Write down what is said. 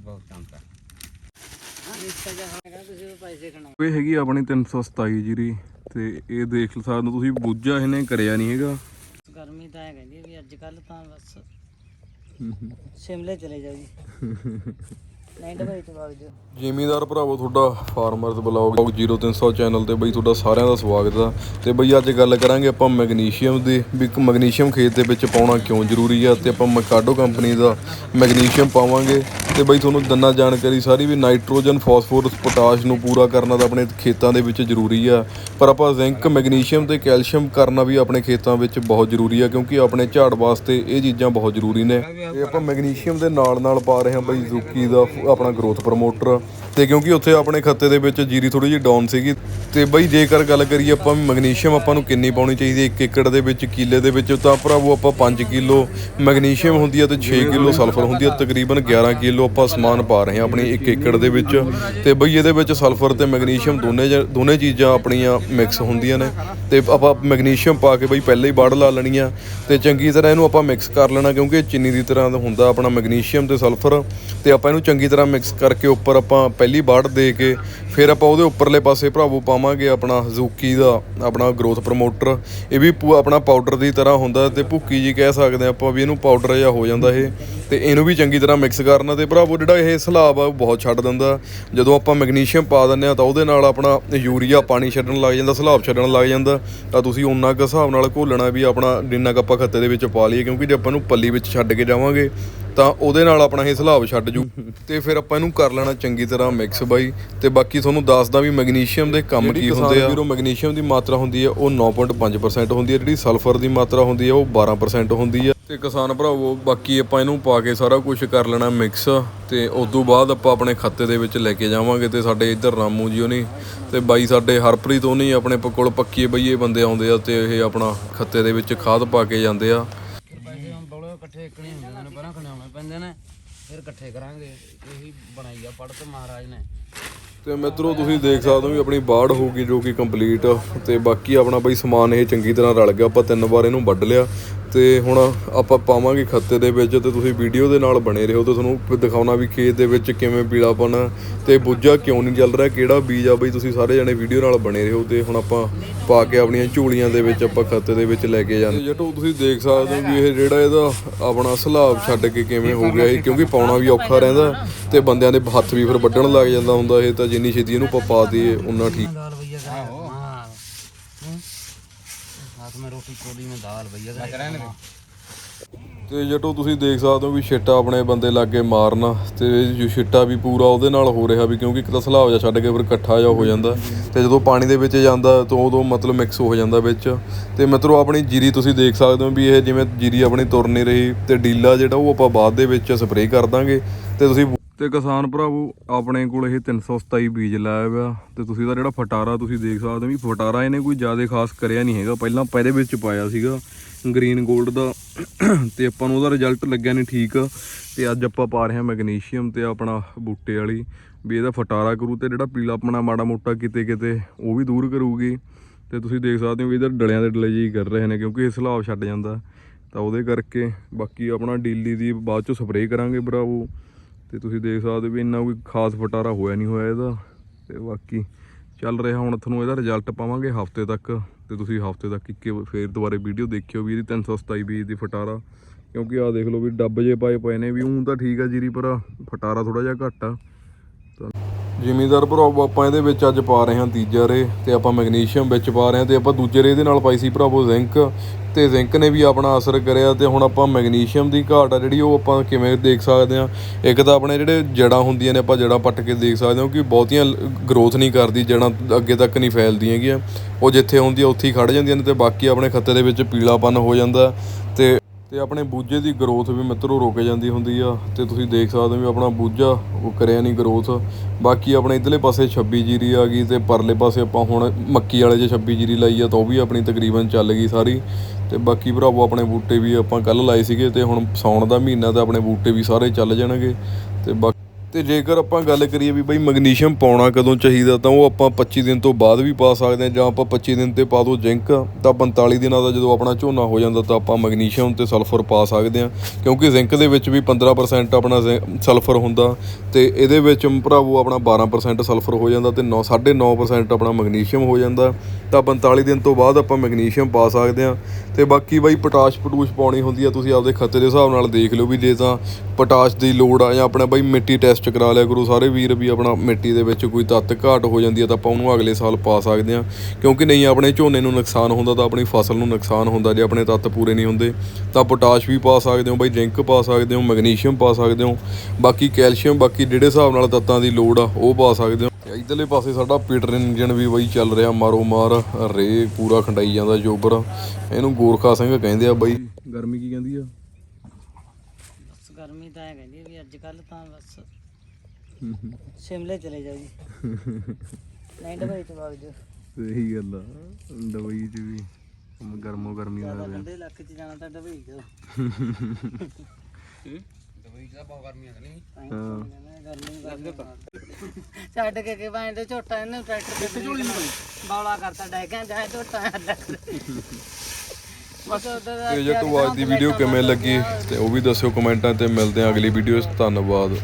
ਬਹੁਤ ਪੈਸੇ ਖਣਾ ਇਹ ਹੈਗੀ ਆਪਣੀ 327 ਜੀਰੀ ਤੇ ਇਹ ਦੇਖ ਸਕਦੇ ਹੋ ਤੁਸੀਂ ਬੁੱਝਾ ਇਹਨੇ ਕਰਿਆ ਨਹੀਂ ਹੈਗਾ। ਗਰਮੀ ਤਾਂ ਹੈ ਕਹਿੰਦੀ ਵੀ ਅੱਜ ਕੱਲ ਤਾਂ ਬਸ ਸ਼ਿਮਲੇ ਚਲੇ ਜਾਓ ਜੀ। ਨਾਈਟ ਬਾਈ ਤੋਂ ਬਾਅਦ ਜ਼ਿਮੀਦਾਰ ਭਰਾਵੋ, ਤੁਹਾਡਾ ਫਾਰਮਰਸ ਬਲੌਗ 0300 ਚੈਨਲ ਤੇ ਬਈ ਤੁਹਾਡਾ ਸਾਰਿਆਂ ਦਾ ਸਵਾਗਤ ਆ। ਤੇ ਬਈ ਅੱਜ ਗੱਲ ਕਰਾਂਗੇ ਆਪਾਂ ਮੈਗਨੀਸ਼ੀਅਮ ਦੀ, ਵੀ ਇੱਕ ਮੈਗਨੀਸ਼ੀਅਮ ਖੇਤ ਦੇ ਵਿੱਚ ਪਾਉਣਾ ਕਿਉਂ ਜ਼ਰੂਰੀ ਆ ਤੇ ਆਪਾਂ ਮਕਾਡੋ ਕੰਪਨੀ ਦਾ ਮੈਗਨੀਸ਼ੀਅਮ ਪਾਵਾਂਗੇ। ਤੇ ਬਈ ਤੁਹਾਨੂੰ ਦੰਨਾ ਜਾਣਕਾਰੀ ਸਾਰੀ ਵੀ ਨਾਈਟ੍ਰੋਜਨ, ਫਾਸਫੋਰਸ, ਪੋਟਾਸ਼ ਨੂੰ ਪੂਰਾ ਕਰਨਾ ਤਾਂ ਆਪਣੇ ਖੇਤਾਂ ਦੇ ਵਿੱਚ ਜ਼ਰੂਰੀ ਆ। ਪਰ ਆਪਾਂ ਜ਼ਿੰਕ ਮੈਗਨੀਸ਼ੀਅਮ ਤੇ ਕੈਲਸ਼ੀਅਮ ਕਰਨਾ ਵੀ ਆਪਣੇ ਖੇਤਾਂ ਵਿੱਚ ਬਹੁਤ ਜ਼ਰੂਰੀ ਆ, ਕਿਉਂਕਿ ਆਪਣੇ ਝਾੜ ਵਾਸਤੇ ਇਹ ਚੀਜ਼ਾਂ ਬਹੁਤ ਜ਼ਰੂਰੀ ਨੇ। ਇਹ ਆਪਾਂ ਮੈਗਨੀਸ਼ੀਅਮ ਦੇ ਨਾਲ ਨਾਲ ਪਾ ਰਹੇ ਹਾਂ ਬਈ ਜ਼ੂਕੀ ਦਾ ਆਪਣਾ ਗਰੋਥ ਪ੍ਰਮੋਟਰ ਤੇ ਕਿਉਂਕਿ ਉੱਥੇ ਆਪਣੇ ਖੱਤੇ ਦੇ ਵਿੱਚ ਜੀਰੀ ਥੋੜੀ ਜਿਹੀ ਡਾਊਨ ਸੀਗੀ। ਤੇ ਬਈ ਜੇਕਰ ਗੱਲ ਕਰੀਏ ਆਪਾਂ ਮੈਗਨੀਸ਼ੀਅਮ ਆਪਾਂ ਨੂੰ ਕਿੰਨੀ ਪਾਉਣੀ ਚਾਹੀਦੀ ਹੈ? 1 ਏਕੜ ਦੇ ਵਿੱਚ, ਕਿੱਲੇ ਦੇ ਵਿੱਚ ਤਾਂ ਭਰਾਵੋ ਆਪਾਂ 5 ਕਿਲੋ ਮੈਗਨੀਸ਼ੀਅਮ ਹੁੰਦੀ ਹੈ ਤੇ 6 ਕਿਲੋ ਸਲਫਰ ਹੁੰਦੀ ਹੈ, ਤਕਰੀਬਨ 11 ਕਿਲੋ ਆਪਾਂ ਸਮਾਨ ਪਾ ਰਹੇ ਹਾਂ ਆਪਣੀ 1 ਏਕੜ ਦੇ ਵਿੱਚ। ਤੇ ਬਈ ਇਹਦੇ ਵਿੱਚ ਸਲਫਰ ਤੇ ਮੈਗਨੀਸ਼ੀਅਮ ਦੋਨੇ ਜ- ਦੋਨੇ ਚੀਜ਼ਾਂ ਆਪਣੀਆਂ ਮਿਕਸ ਹੁੰਦੀਆਂ ਨੇ। ਤੇ ਆਪਾਂ ਮੈਗਨੀਸ਼ੀਅਮ ਪਾ ਕੇ ਬਈ ਪਹਿਲਾਂ ਹੀ ਬਾੜ ਲਾ ਲੈਣੀ ਆ। ਤੇ ਚੰਗੀ ਤਰ੍ਹਾਂ ਇਹਨੂੰ ਆਪਾਂ ਮਿਕਸ ਕਰ ਲੈਣਾ ਕਿਉਂਕਿ ਇਹ ਚੀਨੀ ਦੀ ਤਰ੍ਹਾਂ ਦਾ ਹੁੰਦਾ ਆਪਣਾ ਮੈਗਨੀਸ਼ੀਅਮ ਤੇ ਸਲਫਰ। ਤੇ ਆਪਾਂ ਇਹਨੂੰ ਚੰਗੀ ਤਰ੍ਹਾਂ ਮਿਕਸ ਕਰਕੇ ਉੱਪਰ ਆਪਾਂ ਪਹਿਲੀ ਬਾੜ ਦੇ ਕੇ ਫਿਰ ਆਪਾਂ ਉਹਦੇ ਉੱਪਰਲੇ ਪਾਸੇ ਭਰਾਵੋ ਪਾਵਾਂਗੇ ਆਪਣਾ ਜ਼ੂਕੀ ਦਾ, ਆਪਣਾ ਗਰੋਥ ਪ੍ਰਮੋਟਰ ਇਹ ਵੀ ਪੂ- ਆਪਣਾ ਪਾਊਡਰ ਦੀ ਤਰ੍ਹਾਂ ਹੁੰਦਾ ਤੇ ਭੁੱਕੀ ਜੀ ਕਹਿ ਸਕਦੇ ਹਾਂ ਆਪਾਂ ਵੀ ਇਹਨੂੰ ਪਾਊਡਰ ਜਿਹਾ ਹੋ ਜਾਂਦਾ ਇਹ। ਤੇ ਇਹਨੂੰ ਵੀ ਚੰਗੀ ਤਰ੍ਹਾਂ ਮਿਕਸ ਕਰਨਾ ਤੇ ਭਰਾਵੋ ਜਿਹੜਾ ਇਹ ਸਲਾਬ ਆ ਉਹ ਬਹੁਤ ਛੱਡ ਦਿੰਦਾ। ਜਦੋਂ ਆਪਾਂ ਮੈਗਨੀਸ਼ੀਅਮ ਪਾ ਦਿੰਦੇ ਆ ਤਾਂ ਉਹਦੇ ਨਾਲ ਆਪਣਾ ਯੂਰੀਆ ਪਾਣੀ ਛੱਡਣ ਲੱਗ ਜਾਂਦਾ, ਸਲਾਬ ਛੱਡਣ ਲੱਗ ਜਾਂਦਾ। ਤਾਂ ਤੁਸੀਂ ਉਹਨਾਂ ਕੁ ਹਿਸਾਬ ਨਾਲ ਘੋਲਣਾ ਵੀ ਆਪਣਾ ਜਿੰਨਾ ਕੁ ਆਪਾਂ ਖੱਤੇ ਦੇ ਵਿੱਚ ਪਾ ਲਈਏ, ਕਿਉਂਕਿ ਜੇ ਆਪਾਂ ਨੂੰ ਪੱਲੀ ਵਿੱਚ ਛੱਡ ਕੇ ਜਾਵਾਂਗੇ ਤਾਂ ਉਹਦੇ ਨਾਲ ਆਪਣਾ ਇਹ ਸਲਾਬ ਛੱਡ ਜੂ। ਤੇ ਫਿਰ ਆਪਾਂ ਇਹਨੂੰ ਕਰ ਲੈਣਾ ਚੰਗੀ ਤਰ੍ਹਾਂ ਮਿਕਸ ਬਾਈ। ਤੇ ਬਾਕੀ ਤੁਹਾਨੂੰ ਦੱਸਦਾ ਵੀ ਮੈਗਨੀਸ਼ੀਅਮ ਦੇ ਕੰਮ ਕੀ ਹੁੰਦੇ ਆ? ਵੀਰੋ ਮੈਗਨੀਸ਼ੀਅਮ ਦੀ ਮਾਤਰਾ ਹੁੰਦੀ ਹੈ ਉਹ 9.5% ਹੁੰਦੀ ਹੈ ਜਿਹੜੀ ਸਲਫਰ ਦੀ ਮਾਤਰਾ ਹੁੰਦੀ ਹੈ ਉਹ 12% ਹੁੰਦੀ ਹੈ। ਤੇ ਕਿਸਾਨ ਭਰਾਵੋ ਬਾਕੀ ਆਪਾਂ ਇਹਨੂੰ ਪਾ ਕੇ ਸਾਰਾ ਕੁਝ ਕਰ ਲੈਣਾ ਮਿਕਸ ਤੇ ਉਸ ਤੋਂ ਬਾਅਦ ਆਪਾਂ ਆਪਣੇ ਖਾਤੇ ਦੇ ਵਿੱਚ ਲੈ ਕੇ ਜਾਵਾਂਗੇ ਤੇ ਸਾਡੇ ਇੱਧਰ ਰਾਮੂ ਜੀ ਹੋਣੀ ਤੇ ਬਾਈ ਸਾਡੇ ਹਰਪ੍ਰੀਤ ਹੋਣੀ ਆਪਣੇ ਕੋਲ ਪੱਕੀ ਬਈਏ ਬੰਦੇ ਆਉਂਦੇ ਆ ਤੇ ਇਹ ਆਪਣਾ ਖੱਤੇ ਦੇ ਵਿੱਚ ਖਾਦ ਪਾ ਕੇ ਜਾਂਦੇ ਆ। ਪੈਸੇ ਹੁਣ ਬੋਲੇ ਇਕੱਠੇ ਇਕਣੇ ਹੁੰਦੇ ਨੇ ਪਹਿਲਾਂ ਖਣਾਉਣੇ ਪੈਂਦੇ ਨੇ ਫਿਰ ਇਕੱਠੇ ਕਰਾਂਗੇ ਇਹੀ ਬਣਾਈ ਆ ਪੜਤ ਮਹਾਰਾਜ ਨੇ। ਤੇ ਮਿੱਤਰੋ, ਤੁਸੀਂ ਦੇਖ ਸਕਦੇ ਹੋ ਵੀ ਆਪਣੀ ਬਾੜ ਹੋਊਗੀ ਜੋ ਕਿ ਕੰਪਲੀਟ ਤੇ ਬਾਕੀ ਆਪਣਾ ਬਈ ਸਮਾਨ ਇਹ ਚੰਗੀ ਤਰ੍ਹਾਂ ਰਲ ਗਿਆ। ਆਪਾਂ ਤਿੰਨ ਵਾਰ ਇਹਨੂੰ ਵੱਢ ਲਿਆ। ਤੇ ਹੁਣ ਆਪਾਂ ਪਾਵਾਂਗੇ ਖੱਤੇ ਦੇ ਵਿੱਚ ਤੇ ਤੁਸੀਂ ਵੀਡੀਓ ਦੇ ਨਾਲ ਬਣੇ ਰਹੋ ਤੇ ਤੁਹਾਨੂੰ ਦਿਖਾਉਣਾ ਵੀ ਖੇਤ ਦੇ ਵਿੱਚ ਕਿਵੇਂ ਪੀਲਾਪਨ ਆ ਤੇ ਬੁੱਝਾ ਕਿਉਂ ਨਹੀਂ ਚੱਲ ਰਿਹਾ, ਕਿਹੜਾ ਬੀਜ ਆ ਬਈ ਤੁਸੀਂ ਸਾਰੇ ਜਣੇ ਵੀਡੀਓ ਨਾਲ ਬਣੇ ਰਹੋ ਤੇ ਹੁਣ ਆਪਾਂ ਪਾ ਕੇ ਆਪਣੀਆਂ ਝੂਲੀਆਂ ਦੇ ਵਿੱਚ ਆਪਾਂ ਖੱਤੇ ਦੇ ਵਿੱਚ ਲੈ ਕੇ ਜਾਂਦੇ ਜਟੋ ਤੁਸੀਂ ਦੇਖ ਸਕਦੇ ਹੋ ਵੀ ਇਹ ਜਿਹੜਾ ਇਹਦਾ ਆਪਣਾ ਸਲਾਬ ਛੱਡ ਕੇ ਕਿਵੇਂ ਹੋ ਗਿਆ ਇਹ, ਕਿਉਂਕਿ ਪਾਉਣਾ ਵੀ ਔਖਾ ਰਹਿੰਦਾ ਤੇ ਬੰਦਿਆਂ ਦੇ ਹੱਥ ਵੀ ਫਿਰ ਵੱਢਣ ਲੱਗ ਜਾਂਦਾ ਹੁੰਦਾ, ਇਹ ਤਾਂ ਜਿੰਨੀ ਛੇਤੀ ਇਹਨੂੰ ਆਪਾਂ ਪਾ ਦਈਏ ਉਨਾ ਠੀਕ। रोटी कोली में दाल भैया का ਤੇ ਜਟੋ ਤੁਸੀਂ ਦੇਖ ਸਕਦੇ ਹੋ ਵੀ ਛਿੱਟਾ ਆਪਣੇ ਬੰਦੇ ਲੱਗੇ ਮਾਰਨ ਤੇ ਜੋ ਛਿੱਟਾ ਵੀ ਪੂਰਾ ਉਹਦੇ ਨਾਲ ਹੋ ਰਿਹਾ ਵੀ ਕਿਉਂਕਿ ਇੱਕ ਤਾਂ ਸਲਾਬ ਜਿਹਾ ਛੱਡ ਕੇ ਫਿਰ ਇਕੱਠਾ ਜਿਹਾ ਹੋ ਜਾਂਦਾ ਤੇ ਜਦੋਂ ਪਾਣੀ ਦੇ ਵਿੱਚ ਜਾਂਦਾ ਤਾਂ ਉਦੋਂ ਮਤਲਬ ਮਿਕਸ ਹੋ ਜਾਂਦਾ ਵਿੱਚ ਤੇ ਮਿੱਤਰੋ ਆਪਣੀ ਜੀਰੀ ਤੁਸੀਂ ਦੇਖ ਸਕਦੇ ਹੋ ਵੀ ਇਹ ਜਿਵੇਂ ਜੀਰੀ ਆਪਣੀ ਤੁਰ ਨਹੀਂ ਰਹੀ ਤੇ ਡੀਲਾ ਜਿਹੜਾ ਉਹ ਆਪਾਂ ਬਾਅਦ ਦੇ ਵਿੱਚ ਸਪਰੇਅ ਕਰ ਦਾਂਗੇ ਤੇ ਤੁਸੀਂ ਤੇ ਕਿਸਾਨ ਭਰਾਵੋ, ਆਪਣੇ ਕੋਲ ਇਹ 327 ਬੀਜ ਲਾਇਆ ਹੋਇਆ ਤੇ ਤੁਸੀਂ ਦਾ ਜਿਹੜਾ ਫਟਾਰਾ ਤੁਸੀਂ ਦੇਖ ਸਕਦੇ ਹੋ ਵੀ ਫਟਾਰਾ ਇਹਨੇ ਕੋਈ ਜ਼ਿਆਦਾ ਖਾਸ ਕਰਿਆ ਨਹੀਂ ਹੈਗਾ। ਪਹਿਲਾਂ ਆਪਾਂ ਵਿੱਚ ਪਾਇਆ ਸੀਗਾ ਗ੍ਰੀਨ 골ਡ ਦਾ ਤੇ ਆਪਾਂ ਨੂੰ ਉਹਦਾ ਰਿਜ਼ਲਟ ਲੱਗਿਆ ਨਹੀਂ ਠੀਕ ਤੇ ਅੱਜ ਆਪਾਂ ਪਾ ਰਹੇ ਹਾਂ ਮੈਗਨੀਸ਼ੀਅਮ ਤੇ ਆਪਣਾ ਬੂਟੇ ਵਾਲੀ ਵੀ ਇਹਦਾ ਫਟਾਰਾ ਕਰੂ ਤੇ ਜਿਹੜਾ ਪੀਲਾਪਣਾ ਮਾੜਾ ਮੋਟਾ ਕਿਤੇ ਕਿਤੇ ਉਹ ਵੀ ਦੂਰ ਕਰੂਗੀ ਤੇ ਤੁਸੀਂ ਦੇਖ ਸਕਦੇ ਹੋ ਵੀ ਇਧਰ ਡਲਿਆਂ ਦੇ ਡਲੇ ਜੀ ਕਰ ਰਹੇ ਨੇ ਕਿਉਂਕਿ ਇਹ ਸਲਾਬ ਛੱਡ ਜਾਂਦਾ ਤਾਂ ਉਹਦੇ ਕਰਕੇ ਬਾਕੀ ਆਪਣਾ ਡੀਲੀ ਦੀ ਬਾਅਦ ਚੋਂ ਸਪਰੇਅ ਕਰਾਂਗੇ ਭਰਾਵੋ। ਤੇ ਤੁਸੀਂ ਦੇਖ ਸਕਦੇ ਹੋ ਵੀ ਇੰਨਾ ਕੋਈ ਖਾਸ ਫਟਾਰਾ ਹੋਇਆ ਨਹੀਂ ਹੋਇਆ ਇਹਦਾ। ਤੇ ਬਾਕੀ ਚੱਲ ਰਿਹਾ ਹੁਣ ਤੁਹਾਨੂੰ ਇਹਦਾ ਰਿਜ਼ਲਟ ਪਾਵਾਂਗੇ ਹਫ਼ਤੇ ਤੱਕ। ਤੇ ਤੁਸੀਂ ਹਫ਼ਤੇ ਤੱਕ ਇੱਕੇ ਫੇਰ ਦੁਬਾਰੇ ਵੀਡੀਓ ਦੇਖਿਓ ਵੀ ਇਹਦੀ 327 ਬੀਜ ਦੀ ਫਟਾਰਾ ਕਿਉਂਕਿ ਆਹ ਦੇਖ ਲਓ ਵੀ ਡੱਬ ਜੇ ਪਾਏ ਪਏ ਨੇ ਵੀ ਉਂ ਤਾਂ ਠੀਕ ਆ ਜੀਰੀ ਪਰ ਫਟਾਰਾ ਥੋੜਾ ਜਿਹਾ ਘੱਟ ਆ। ਜ਼ਿਮੀਦਾਰ ਭਰਾਵੋ ਆਪਾਂ ਇਹਦੇ ਵਿੱਚ ਅੱਜ ਪਾ ਰਹੇ ਹਾਂ ਤੀਜਾ ਰੇ, ਤੇ ਆਪਾਂ ਮੈਗਨੀਸ਼ੀਅਮ ਵਿੱਚ ਪਾ ਰਹੇ ਹਾਂ, ਤੇ ਆਪਾਂ ਦੂਜੇ ਰੇ ਦੇ ਨਾਲ ਪਾਈ ਸੀ ਭਰਾਵੋ ਜ਼ਿੰਕ ਤੇ ਜ਼ਿੰਕ ਨੇ ਵੀ ਆਪਣਾ ਅਸਰ ਕਰਿਆ, ਤੇ ਹੁਣ ਆਪਾਂ ਮੈਗਨੀਸ਼ੀਅਮ ਦੀ ਘਾਟ ਆ ਜਿਹੜੀ ਉਹ ਆਪਾਂ ਕਿਵੇਂ ਦੇਖ ਸਕਦੇ ਹਾਂ। ਇੱਕ ਤਾਂ ਆਪਣੇ ਜਿਹੜੇ ਜੜਾਂ ਹੁੰਦੀਆਂ ਨੇ, ਆਪਾਂ ਜੜਾਂ ਪੱਟ ਕੇ ਦੇਖ ਸਕਦੇ ਹਾਂ ਕਿ ਬਹੁਤੀਆਂ ਗਰੋਥ ਨਹੀਂ ਕਰਦੀ, ਜੜਾਂ ਅੱਗੇ ਤੱਕ ਨਹੀਂ ਫੈਲਦੀਆਂ ਹੈਗੀਆਂ। ਉਹ ਜਿੱਥੇ ਹੁੰਦੀ ਆ, ਉੱਥੇ ਹੀ ਖੜ ਜਾਂਦੀਆਂ ਨੇ, ਤੇ ਬਾਕੀ ਆਪਣੇ ਖੱਤੇ ਦੇ ਵਿੱਚ ਪੀਲਾਪਨ ਹੋ ਜਾਂਦਾ, ਤੇ ਤੇ ਆਪਣੇ ਬੂਝੇ ਦੀ ਗਰੋਥ ਵੀ ਮਿੱਤਰੋ ਰੁਕ ਜਾਂਦੀ ਹੁੰਦੀ ਆ, ਤੇ ਤੁਸੀਂ ਦੇਖ ਸਕਦੇ ਹੋ ਵੀ ਆਪਣਾ ਬੂਝਾ ਉਹ ਕਰਿਆ ਨਹੀਂ ਗਰੋਥ ਬਾਕੀ ਆਪਣੇ ਇਧਰਲੇ ਪਾਸੇ 26 ਜੀਰੀ ਆ ਗਈ ਤੇ ਪਰਲੇ ਪਾਸੇ ਆਪਾਂ ਹੁਣ ਮੱਕੀ ਵਾਲੇ ਜੇ 26 ਜੀਰੀ ਲਾਈ ਆ, ਤਾਂ ਉਹ ਵੀ ਆਪਣੀ ਤਕਰੀਬਨ ਚੱਲ ਗਈ ਸਾਰੀ। ਤੇ ਬਾਕੀ ਭਰਾਵੋ ਆਪਣੇ ਬੂਟੇ ਵੀ ਆਪਾਂ ਕੱਲ ਲਾਏ ਸੀਗੇ ਤੇ ਹੁਣ ਸਾਉਣ ਦਾ ਮਹੀਨਾ ਤੇ ਆਪਣੇ ਬੂਟੇ ਵੀ ਸਾਰੇ ਚੱਲ ਜਾਣਗੇ। ਤੇ ਬਾਕੀ ਤੇ ਜੇਕਰ ਆਪਾਂ ਗੱਲ ਕਰੀਏ ਵੀ ਬਈ ਮੈਗਨੀਸ਼ੀਅਮ ਪਾਉਣਾ ਕਦੋਂ ਚਾਹੀਦਾ, ਤਾਂ ਉਹ ਆਪਾਂ 25 ਦਿਨ ਤੋਂ ਬਾਅਦ ਵੀ ਪਾ ਸਕਦੇ ਹਾਂ, ਜਾਂ ਆਪਾਂ 25 ਦਿਨ ਤੇ ਪਾ ਦੋ ਜ਼ਿੰਕ, ਤਾਂ 45 ਦਿਨਾਂ ਦਾ ਜਦੋਂ ਆਪਣਾ ਝੋਨਾ ਹੋ ਜਾਂਦਾ, ਤਾਂ ਆਪਾਂ ਮੈਗਨੀਸ਼ੀਅਮ ਤੇ ਸਲਫਰ ਪਾ ਸਕਦੇ ਹਾਂ, ਕਿਉਂਕਿ ਜ਼ਿੰਕ ਦੇ ਵਿੱਚ ਵੀ 15% ਆਪਣਾ ਜ਼ਿੰ- ਸਲਫਰ ਹੁੰਦਾ ਤੇ ਇਹਦੇ ਵਿੱਚ ਭਰਾਵੋ ਆਪਣਾ 12% ਸਲਫਰ ਹੋ ਜਾਂਦਾ ਤੇ 9 9.5% ਆਪਣਾ ਮੈਗਨੀਸ਼ੀਅਮ ਹੋ ਜਾਂਦਾ, ਤਾਂ 45 ਦਿਨ ਤੋਂ ਬਾਅਦ ਆਪਾਂ ਮੈਗਨੀਸ਼ੀਅਮ ਪਾ ਸਕਦੇ ਹਾਂ। ਤੇ ਬਾਕੀ ਬਾਈ ਪੋਟਾਸ਼ ਪਟੂਸ਼ ਪਾਉਣੀ ਹੁੰਦੀ ਆ, ਤੁਸੀਂ ਆਪਦੇ ਖੱਤੇ ਦੇ ਹਿਸਾਬ ਨਾਲ ਦੇਖ ਲਿਓ ਵੀ ਜੇ ਤਾਂ ਪੋਟਾਸ਼ ਦੀ ਲੋੜ ਆ, ਜਾਂ ਆਪਣਾ ਬਾਈ ਮਿੱਟੀ ਟੈਸਟ ਕਰਾ ਲਿਆ ਕਰੋ। ਸਾਰੇ ਵੀਰ ਵੀ ਆਪਣਾ ਮਿੱਟੀ ਦੇ ਵਿੱਚ ਕੋਈ ਤੱਤ ਘਾਟ ਹੋ ਜਾਂਦੀ ਆ ਤਾਂ ਆਪਾਂ ਉਹਨੂੰ ਅਗਲੇ ਸਾਲ ਪਾ ਸਕਦੇ ਹਾਂ ਕਿਉਂਕਿ ਨਹੀਂ ਆਪਣੇ ਝੋਨੇ ਨੂੰ ਨੁਕਸਾਨ ਹੁੰਦਾ ਤਾਂ ਆਪਣੀ ਫਸਲ ਨੂੰ ਨੁਕਸਾਨ ਹੁੰਦਾ। ਜੇ ਆਪਣੇ ਤੱਤ ਪੂਰੇ ਨਹੀਂ ਹੁੰਦੇ ਤਾਂ ਪੋਟਾਸ਼ ਵੀ ਪਾ ਸਕਦੇ ਹੋ ਬਾਈ ਜ਼ਿੰਕ ਪਾ ਸਕਦੇ ਹੋ ਮੈਗਨੀਸ਼ੀਅਮ ਪਾ ਸਕਦੇ ਹੋ ਬਾਕੀ ਕੈਲਸ਼ੀਅਮ ਬਾਕੀ ਜਿਹੜੇ ਹਿਸਾਬ ਨਾਲ ਤੱਤਾਂ ਦੀ ਲੋੜ ਆ ਉਹ ਪਾ ਸਕਦੇ ਹੋ। ਇਧਰਲੇ ਪਾਸੇ ਸਾਡਾ ਪੀਟਰ ਇੰਜਨ ਵੀ ਬਈ ਚੱਲ ਰਿਹਾ ਮਾਰੋ ਮਾਰ ਰੇ ਪੂਰਾ ਖੰਡਾਈ ਜਾਂਦਾ ਜੋਬਰ। ਇਹਨੂੰ ਗੋਰਖਾ ਸਿੰਘ ਕਹਿੰਦੇ ਆ ਬਈ। ਗਰਮੀ ਕੀ ਕਹਿੰਦੀ ਆ? ਬਸ ਗਰਮੀ ਤਾਂ ਐ ਕਹਿੰਦੀ ਵੀ ਅੱਜ ਕੱਲ ਤਾਂ ਬਸ ਸ਼ਿਮਲੇ ਚਲੇ ਜਾਓ ਜੀ। ਨਹੀਂ ਡਬਈ ਚ ਵਗ ਜਾਓ। ਸਹੀ ਗੱਲ ਆ ਦਵਾਈ ਚ ਵੀ ਗਰਮੋ ਗਰਮੀ ਜ਼ਿਆਦਾ ਠੰਡੇ ਇਲਾਕੇ ਚ ਜਾਣਾ ਤਾਂ ਡਬਈ ਜਾਓ। ਹਾਂ? ਗਰਮੀ ਛੱਡ ਕੇ ਕੇ ਭਾਂ ਤੇ ਝੋਟਾ ਇਹਨੇ ਟਰੈਕਟਰ ਤੇ ਝੋਲੀ ਬੌਲਾ ਕਰਤਾ ਡੈ ਗਿਆ ਜਾਏ ਝੋਟਾ ਬਸ ਤੇ ਜੇ ਤੁਹਾਨੂੰ ਅੱਜ ਦੀ ਵੀਡੀਓ ਕਿਵੇਂ ਲੱਗੀ ਤੇ ਉਹ ਵੀ ਦੱਸਿਓ ਕਮੈਂਟਾਂ ਤੇ। ਮਿਲਦੇ ਹਾਂ ਅਗਲੀ ਵੀਡੀਓ 'ਚ। ਧੰਨਵਾਦ।